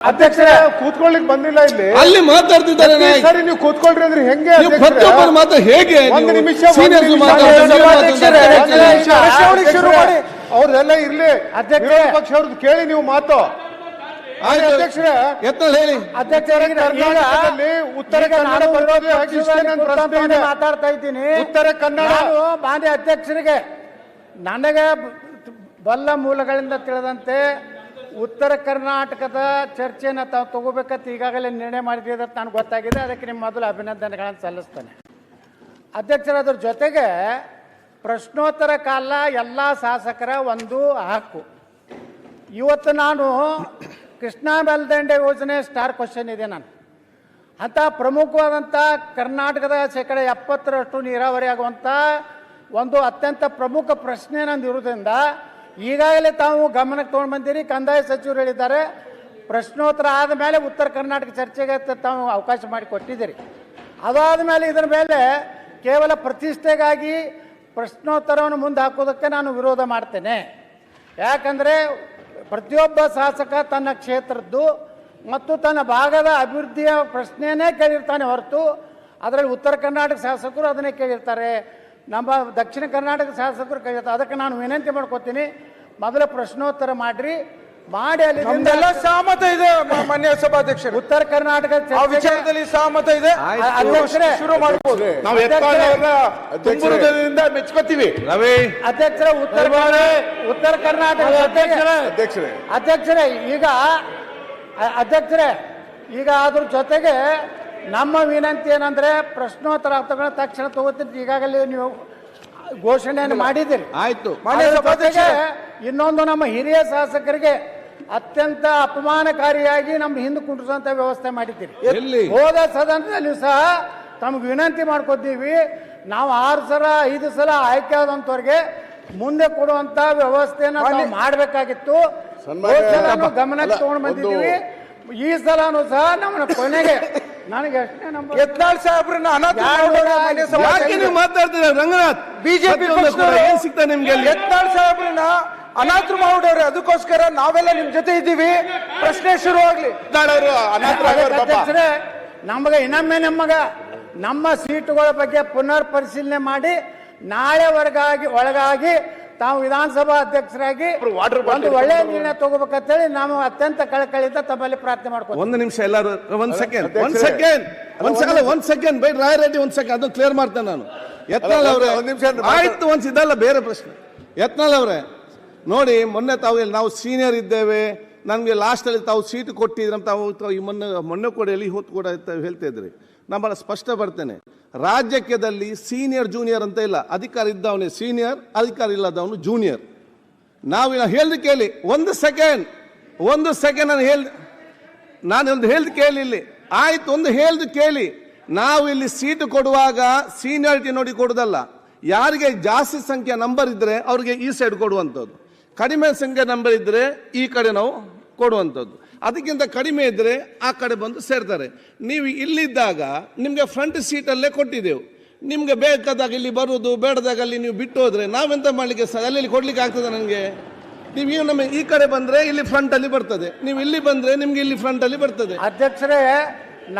ಅಧ್ಯಕ್ಷರೇ ಕೂತ್ಕೊಳ್ಳಿಕ್ ಬಂದಿಲ್ಲ ಇಲ್ಲಿ. ಅಲ್ಲಿ ಮಾತಾಡ್ತಿದ್ದಾರೆ ನಾಯಕ್. ಸರಿ ನೀವು ಕೂತ್ಕೊಳ್ರಿ ಅಂದ್ರೆ ಹೆಂಗೆ? ಪ್ರತಿಯೊಬ್ಬರು ಮಾತ್ರ ಹೇಗೆ ಒಂದು ನಿಮಿಷ ಶುರು ಮಾಡಿ. ಅವ್ರದೆಲ್ಲ ಇರ್ಲಿ. ಅಧ್ಯಕ್ಷ ಪಕ್ಷ ಅವ್ರದ್ದು ಕೇಳಿ ನೀವು ಮಾತು. ಆಯ್ತು. ಅಧ್ಯಕ್ಷರೇ. ಹೇಳಿ. ಅಧ್ಯಕ್ಷರೇ ಈಗ- ಕರ್ನಾಟಕದಲ್ಲಿ ಉತ್ತರ ಕನ್ನಡ ಪ್ರಶ್ನೆ ಮಾತಾಡ್ತಾ ಇದ್ದೀನಿ. ಉತ್ತರ ಕನ್ನಡ. ನಾನು ಮಾನ್ಯ ಅಧ್ಯಕ್ಷರಿಗೆ ನನಗೆ ಬಲ್ಲ ಮೂಲಗಳಿಂದ ತಿಳಿದಂತೆ ಉತ್ತರ ಕರ್ನಾಟಕದ ಚರ್ಚೆನ ತಾವು ತಗೋಬೇಕಂತ ಈಗಾಗಲೇ ನಿರ್ಣಯ ಮಾಡಿದ್ದೀರ ನನಗೆ ಗೊತ್ತಾಗಿದೆ. ಅದಕ್ಕೆ ನಿಮ್ಮ ಮೊದಲು ಅಭಿನಂದನೆಗಳನ್ನು ಸಲ್ಲಿಸ್ತೇನೆ. ಅಧ್ಯಕ್ಷರ ಅದ್ರ ಜೊತೆಗೆ ಪ್ರಶ್ನೋತ್ತರ ಕಾಲ ಎಲ್ಲ ಶಾಸಕರ ಒಂದು ಹಕ್ಕು. ಇವತ್ತು ನಾನು ಕೃಷ್ಣಾ ಬೆಲ್ದಂಡೆ ಯೋಜನೆ ಸ್ಟಾರ್ ಕ್ವಶನ್ ಇದೆ ನಾನು. ಅಂಥ ಪ್ರಮುಖವಾದಂಥ ಕರ್ನಾಟಕದ ಶೇಕಡ ಎಪ್ಪತ್ತರಷ್ಟು ನೀರಾವರಿ ಆಗುವಂಥ ಒಂದು ಅತ್ಯಂತ ಪ್ರಮುಖ ಪ್ರಶ್ನೆ ನಂದು ಇರೋದ್ರಿಂದ ಈಗಾಗಲೇ ತಾವು ಗಮನಕ್ಕೆ ತೊಗೊಂಡು ಬಂದಿರಿ. ಕಂದಾಯ ಸಚಿವರು ಹೇಳಿದ್ದಾರೆ, ಪ್ರಶ್ನೋತ್ತರ ಆದ ಮೇಲೆ ಉತ್ತರ ಕರ್ನಾಟಕ ಚರ್ಚೆಗೆ ತಾವು ಅವಕಾಶ ಮಾಡಿ ಕೊಟ್ಟಿದ್ದೀರಿ. ಅದಾದ ಮೇಲೆ ಇದರ ಮೇಲೆ ಕೇವಲ ಪ್ರತಿಷ್ಠೆಗಾಗಿ ಪ್ರಶ್ನೋತ್ತರವನ್ನು ಮುಂದೆ ಹಾಕೋದಕ್ಕೆ ನಾನು ವಿರೋಧ ಮಾಡ್ತೇನೆ. ಯಾಕಂದರೆ ಪ್ರತಿಯೊಬ್ಬ ಶಾಸಕ ತನ್ನ ಕ್ಷೇತ್ರದ್ದು ಮತ್ತು ತನ್ನ ಭಾಗದ ಅಭಿವೃದ್ಧಿಯ ಪ್ರಶ್ನೆಯೇ ಕೇಳಿರ್ತಾನೆ ಹೊರತು, ಅದರಲ್ಲಿ ಉತ್ತರ ಕರ್ನಾಟಕ ಶಾಸಕರು ಅದನ್ನೇ ಕೇಳಿರ್ತಾರೆ. ನಮ್ಮ ದಕ್ಷಿಣ ಕರ್ನಾಟಕ ಶಾಸಕರು ಕೈ ಅದಕ್ಕೆ ನಾನು ವಿನಂತಿ ಮಾಡ್ಕೊತೀನಿ ಮೊದಲ ಪ್ರಶ್ನೋತ್ತರ ಮಾಡ್ರಿ. ಮಾಡಿ ಅಲ್ಲಿ ನಮ್ದೆಲ್ಲ ಸಹಮತ ಇದೆ ಮಾನ್ಯ ಸಭಾಧ್ಯಕ್ಷರು. ಉತ್ತರ ಕರ್ನಾಟಕ ಆ ವಿಚಾರದಲ್ಲಿ ಸಹಮತ ಇದೆ. ಶುರು ಮಾಡಬಹುದು ನಾವು ಮೆಚ್ಕೋತೀವಿ. ರವಿ. ಅಧ್ಯಕ್ಷರ ಉತ್ತರ ಉತ್ತರ ಕರ್ನಾಟಕ ಅಧ್ಯಕ್ಷರೇ. ಅಧ್ಯಕ್ಷರೇ. ಈಗ ಅಧ್ಯಕ್ಷರೇ ಈಗ ಅದ್ರ ಜೊತೆಗೆ ನಮ್ಮ ವಿನಂತಿ ಏನಂದ್ರೆ ಪ್ರಶ್ನೋತ್ತರ ಅರ್ಥಗಳ ತಕ್ಷಣ ತಗೋತೀನಿ. ಈಗಾಗಲೇ ನೀವು ಘೋಷಣೆಯನ್ನು ಮಾಡಿದ್ದೀರಿ. ಆಯ್ತು. ಇನ್ನೊಂದು ನಮ್ಮ ಹಿರಿಯ ಶಾಸಕರಿಗೆ ಅತ್ಯಂತ ಅಪಮಾನಕಾರಿಯಾಗಿ ನಮ್ಮ ಹಿಂದೆ ಕುಂಟಿಸುವಂತ ವ್ಯವಸ್ಥೆ ಮಾಡಿದ್ದೀರಿ. ಹೋದ ಸದನದಲ್ಲಿ ಸಹ ತಮ್ಗೆ ವಿನಂತಿ ಮಾಡ್ಕೊತೀವಿ. ನಾವು ಆರು ಸಲ ಐದು ಸಲ ಆಯ್ಕೆ ಆದಂತವ್ರಿಗೆ ಮುಂದೆ ಕೊಡುವಂತ ವ್ಯವಸ್ಥೆಯನ್ನು ನಾವು ಮಾಡಬೇಕಾಗಿತ್ತು. ಗಮನಕ್ಕೆ ತಗೊಂಡ್ ತಗೊಂಡು ಬಂದಿದ್ದೀವಿ. ಈ ಸಲನು ಸಹ ನಮ್ಮ ಕೊನೆಗೆ ನನಗೆ ಅಷ್ಟೇ ನಂಬರ್ ಯತ್ನಾಳ್ ಸಾಹೇಬ್ರನ್ನ ಅನಾಥ ಯಾರು ಮಾಡೋಣ ಮಾನ್ಯ ಯಾಕೆ ನೀವು ಮಾತಾಡ್ತೀರಾ ರಂಗನಾಥ್ ಬಿಜೆಪಿ ಏನ್ ಸಿಗ್ತಾ ನಿಮ್ಗೆ ಅಲ್ಲಿ? ಯತ್ನಾಳ್ ಸಾಹೇಬ್ರನ್ನ ಅನಾಥರು ಮಾಡೋರು ಅದಕ್ಕೋಸ್ಕರ ನಾವೆಲ್ಲ ನಿಮ್ ಜೊತೆ ಇದ್ದೀವಿ. ಪ್ರಶ್ನೆ ಶುರು ಆಗ್ಲಿ. ನಮಗ ಅನಾಥರಾಗೋರು ಪಾಪ. ಅಧ್ಯಕ್ಷರೇ ನಮಗೆ ಇನ್ನೊಮ್ಮೆ ನಮ್ಮಗ ನಮ್ಮ ಸೀಟುಗಳ ಬಗ್ಗೆ ಪುನರ್ ಪರಿಶೀಲನೆ ಮಾಡಿ ನಾಳೆ ಒಳಗಾಗಿ ಒಳಗಾಗಿ ತಾವು ವಿಧಾನಸಭಾ ಅಧ್ಯಕ್ಷರಾಗಿ ಒಂದು ಒಳ್ಳೆಯ ನಿರ್ಣಯ ತಗೋಬೇಕಂತೇಳಿ ನಾವು ಅತ್ಯಂತ ಕಳಕಳಿಯಿಂದ ತಮ್ಮಲ್ಲಿ ಪ್ರಾರ್ಥನೆ ಮಾಡ್ಕೊಂಡು ಒಂದು ನಿಮಿಷ ಎಲ್ಲರೂ ಒಂದ್ ಸೆಕೆಂಡ್ ಒಂದ್. ಸೆಕೆಂಡ್ ಒಂದ್ ಸೆಕೆಂಡ್ ಒಂದ್ ಸೆಕೆಂಡ್ ಬೈ ರಾಯ್ ರೆಡ್ಡಿ ಒಂದ್ ಸೆಕೆಂಡ್ ಅದನ್ನ ಕ್ಲಿಯರ್ ಮಾಡ್ತೇನೆ ನಾನು. ಯತ್ನಾಳ್ ಅಲ್ಲ, ಅವರೇ ಒಂದ್ ನಿಮಿಷ ಆಯ್ತು ಒಂದ್ ಇದಲ್ಲ ಬೇರೆ ಪ್ರಶ್ನೆ. ಯತ್ನಾಳ್ ಅವರೇ ನೋಡಿ ಮೊನ್ನೆ ತಾವು ಇಲ್ಲಿ ನಾವು ಸೀನಿಯರ್ ಇದ್ದೇವೆ ನಮಗೆ ಲಾಸ್ಟಲ್ಲಿ ತಾವು ಸೀಟ್ ಕೊಟ್ಟಿದ್ರಂತ ತಾವು ಈ ಮೊನ್ನೆ ಮೊನ್ನೆ ಕೂಡ ಎಲ್ಲಿ ಹೊತ್ತು ಕೂಡ ಹೇಳ್ತಾ ಇದ್ರಿ. ನಮ್ಮನ್ನ ಸ್ಪಷ್ಟ ಬರ್ತೇನೆ. ರಾಜ್ಯಕ್ಕೆದಲ್ಲಿ ಸೀನಿಯರ್ ಜೂನಿಯರ್ ಅಂತ ಇಲ್ಲ. ಅಧಿಕಾರ ಇದ್ದವನೇ ಸೀನಿಯರ್ ಅಧಿಕಾರ ಇಲ್ಲದವನು ಜೂನಿಯರ್ ನಾವು ಹೇಳ್ದು ಕೇಳಿ. ಒಂದು ಸೆಕೆಂಡ್ ಒಂದು ಸೆಕೆಂಡ್ ನಾನು ಹೇಳ್ ನಾನು ಒಂದು ಹೇಳ್ದು ಕೇಳಿ ಇಲ್ಲಿ. ಆಯ್ತು, ಒಂದು ಹೇಳ್ದು ಕೇಳಿ. ನಾವು ಇಲ್ಲಿ ಸೀಟು ಕೊಡುವಾಗ ಸೀನಿಯಾರಿಟಿ ನೋಡಿ ಕೊಡೋದಲ್ಲ. ಯಾರಿಗೆ ಜಾಸ್ತಿ ಸಂಖ್ಯೆ ನಂಬರ್ ಇದ್ರೆ ಅವ್ರಿಗೆ ಈ ಸೈಡ್ ಕೊಡುವಂಥದ್ದು. ಕಡಿಮೆ ಸಂಖ್ಯೆ ನಂಬರ್ ಇದ್ದರೆ ಈ ಕಡೆ ನಾವು ಕೊಡುವಂಥದ್ದು. ಅದಕ್ಕಿಂತ ಕಡಿಮೆ ಇದ್ದರೆ ಆ ಕಡೆ ಬಂದು ಸೇರ್ತಾರೆ. ನೀವು ಇಲ್ಲಿದ್ದಾಗ ನಿಮಗೆ ಫ್ರಂಟ್ ಸೀಟಲ್ಲೇ ಕೊಟ್ಟಿದ್ದೆವು. ನಿಮಗೆ ಬೇಕಾದಾಗ ಇಲ್ಲಿ ಬರುವುದು ಬೇಡದಾಗ ಅಲ್ಲಿ ನೀವು ಬಿಟ್ಟು ಹೋದರೆ ನಾವೆಂತ ಮಾಡಲಿಕ್ಕೆ ಸಹ ಅಲ್ಲಿ ಇಲ್ಲಿ ಕೊಡ್ಲಿಕ್ಕೆ ಆಗ್ತದೆ ನನಗೆ? ನೀವು ಏನು ನಮ್ಮ ಈ ಕಡೆ ಬಂದರೆ ಇಲ್ಲಿ ಫ್ರಂಟಲ್ಲಿ ಬರ್ತದೆ. ನೀವು ಇಲ್ಲಿ ಬಂದರೆ ನಿಮಗೆ ಇಲ್ಲಿ ಫ್ರಂಟಲ್ಲಿ ಬರ್ತದೆ. ಅಧ್ಯಕ್ಷರೇ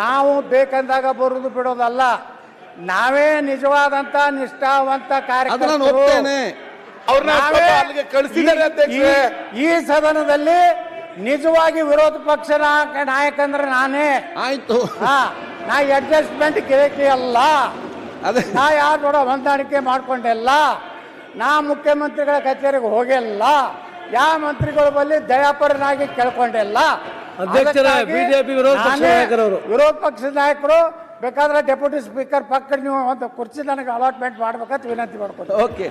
ನಾವು ಬೇಕಂದಾಗ ಬರುವುದು ಬಿಡೋದಲ್ಲ. ನಾವೇ ನಿಜವಾದಂಥ ನಿಷ್ಠಾವಂತ ಕಾರ್ಯ ಅದನ್ನು ಅವ್ರನ್ನ ನಾವೇ ಅಲ್ಲಿಗೆ ಕಳಿಸಿದ್ದಾರೆ ಅಧ್ಯಕ್ಷರೇ. ಈ- ಸದನದಲ್ಲಿ ನಿಜವಾಗಿ ವಿರೋಧ ಪಕ್ಷ ನಾಯಕ ನಾಯಕ ಅಂದ್ರೆ ನಾನೇ. ಆಯ್ತು. ಹಾ ನಾ ಅಡ್ಜಸ್ಟ್ಮೆಂಟ್ ಕೇಳಕ್ಕೆ ಅಲ್ಲ. ಅದೇ. ನಾ ಯಾರ ಕೂಡ ಹೊಂದಾಣಿಕೆ ಮಾಡ್ಕೊಂಡಿಲ್ಲ ನಾ ಮುಖ್ಯಮಂತ್ರಿಗಳ ಕಚೇರಿಗೆ ಹೋಗಿಲ್ಲ ಯಾವ ಮಂತ್ರಿಗಳು ಬಲ್ಲಿ ದಯಾಪರನಾಗಿ ಕೇಳ್ಕೊಂಡಿಲ್ಲ ಬಿಜೆಪಿ. ವಿರೋಧ ಪಕ್ಷದ ನಾಯಕರು ಬೇಕಾದ್ರೆ ಡೆಪ್ಯೂಟಿ ಸ್ಪೀಕರ್ ಪಕ್ಕ ನೀವು ಒಂದು ಕುರ್ಚಿ ನನಗೆ ಅಲಾಟ್ಮೆಂಟ್ ಮಾಡ್ಬೇಕಂತ ವಿನಂತಿ ಮಾಡ್ಕೊಂಡು ಓಕೆ